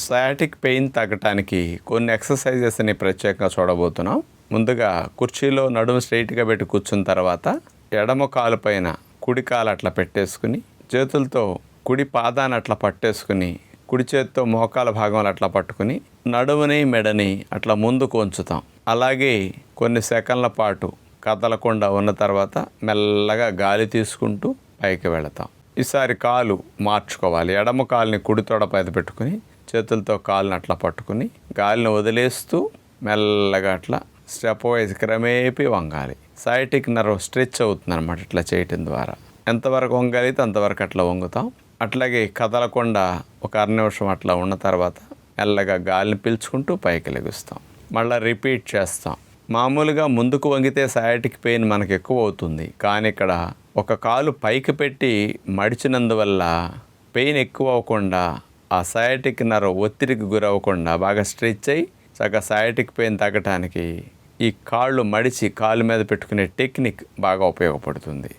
Sciatic pain తగ్గటానికి కొన్ని ఎక్సర్సైజెస్ని ప్రత్యేకంగా చూడబోతున్నాం. ముందుగా కుర్చీలో నడుము స్ట్రైట్గా పెట్టి కూర్చున్న తర్వాత ఎడమ కాలు పైన కుడి కాలు అట్లా పెట్టేసుకుని చేతులతో కుడి పాదాన్ని అట్లా పట్టేసుకుని కుడి చేత్తో మోకాల భాగంలో అట్లా పట్టుకుని నడుముని మెడని అట్లా ముందుకు ఉంచుతాం. అలాగే కొన్ని సెకండ్ల పాటు కదలకుండా ఉన్న తర్వాత మెల్లగా గాలి తీసుకుంటూ పైకి వెళతాం. ఈసారి కాలు మార్చుకోవాలి. ఎడమ కాలుని కుడి తోడ పైద పెట్టుకుని చేతులతో కాలుని అట్లా పట్టుకుని గాలిని వదిలేస్తూ మెల్లగా అట్లా స్టెప్ వైజ్ క్రమేపీ వంగాలి. సైటిక్ నర్వ్ స్ట్రెచ్ అవుతుంది అనమాట ఇట్లా చేయటం ద్వారా. ఎంతవరకు వంగలిగితే అంతవరకు అట్లా వంగుతాం. అట్లాగే కదలకుండా ఒక అర నిమిషం అట్లా ఉన్న తర్వాత మెల్లగా గాలిని పీల్చుకుంటూ పైకి లెగుస్తాం. మళ్ళీ రిపీట్ చేస్తాం. మామూలుగా ముందుకు వంగితే సయాటిక్ పెయిన్ మనకు ఎక్కువ అవుతుంది. కానీ ఇక్కడ ఒక కాలు పైకి పెట్టి మడిచినందువల్ల పెయిన్ ఎక్కువ అవ్వకుండా ఆ సయాటిక్ నర్వ్ ఒత్తిడికి గురవ్వకుండా బాగా స్ట్రెచ్ అయ్యి చక్కగా సయాటిక్ పెయిన్ తగ్గటానికి ఈ కాళ్ళు మడిచి కాలు మీద పెట్టుకునే టెక్నిక్ బాగా ఉపయోగపడుతుంది.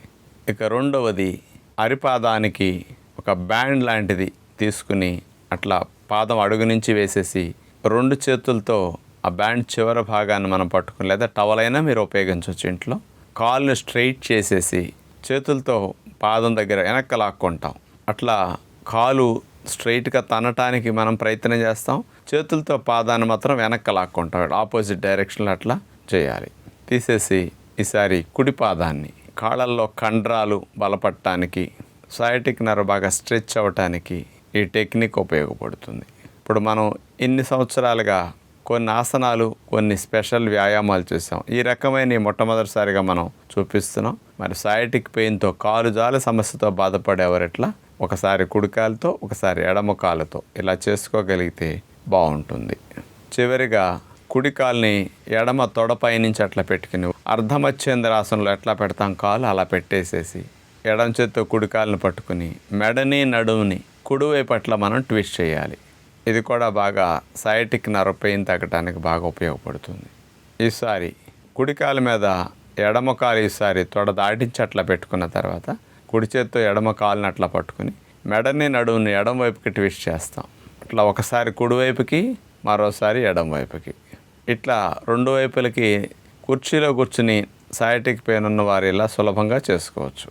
ఇక రెండవది అరిపాదానికి ఒక బ్యాండ్ లాంటిది తీసుకుని అట్లా పాదం అడుగు నుంచి వేసేసి రెండు చేతులతో ఆ బ్యాండ్ చివరి భాగాన్ని మనం పట్టుకుని లేదా టవల్ అయినా మీరు ఉపయోగించవచ్చు ఇంట్లో. కాలుని స్ట్రైట్ చేసేసి చేతులతో పాదం దగ్గర వెనక్కి లాక్కుంటాం. అట్లా కాలు స్ట్రైట్గా తనటానికి మనం ప్రయత్నం చేస్తాం. చేతులతో పాదాన్ని మాత్రం వెనక్కి లాక్కుంటాం ఆపోజిట్ డైరెక్షన్లో అట్లా చేయాలి. తీసేసి ఈసారి కుడి పాదాన్ని కాళ్ళల్లో కండరాలు బలపడటానికి సయాటిక్ నర్వ్ బాగా స్ట్రెచ్ అవ్వటానికి ఈ టెక్నిక్ ఉపయోగపడుతుంది. ఇప్పుడు మనం ఇన్ని సంవత్సరాలుగా కొన్ని ఆసనాలు కొన్ని స్పెషల్ వ్యాయామాలు చేసాం ఈ రకమైన మొట్టమొదటిసారిగా మనం చూపిస్తున్నాం. మరి సయాటిక్ పెయిన్తో కాలు జాల సమస్యతో బాధపడేవారు ఒకసారి కుడికాలతో ఒకసారి ఎడమ కాలుతో ఇలా చేసుకోగలిగితే బాగుంటుంది. చివరిగా కుడికాలుని ఎడమ తొడపై నుంచి అట్లా పెట్టుకుని అర్ధమచ్చేంద్రాసనంలో ఎట్లా పెడతాం కాలు అలా పెట్టేసేసి ఎడమ చేత్తో కుడి కాలుని పట్టుకుని మెడని నడుముని కుడివైపు అట్లా మనం ట్విస్ట్ చేయాలి. ఇది కూడా బాగా సైటిక్ నర్వ్ పెయిన్ తగ్గడానికి బాగా ఉపయోగపడుతుంది. ఈసారి కుడి కాలు మీద ఎడమ కాలు ఈసారి తొడ దాటించి అట్లా పెట్టుకున్న తర్వాత కుడి చేత్తో ఎడమ కాలుని అట్లా పట్టుకుని మెడని నడుముని ఎడమ వైపుకి ట్విస్ట్ చేస్తాం. ఇట్లా ఒకసారి కుడివైపుకి మరోసారి ఎడమ వైపుకి. ఇట్లా రెండు వైపులకి కుర్చీలో కూర్చుని సయాటిక్ పెయిన్ ఉన్న వారు ఇలా సులభంగా చేసుకోవచ్చు.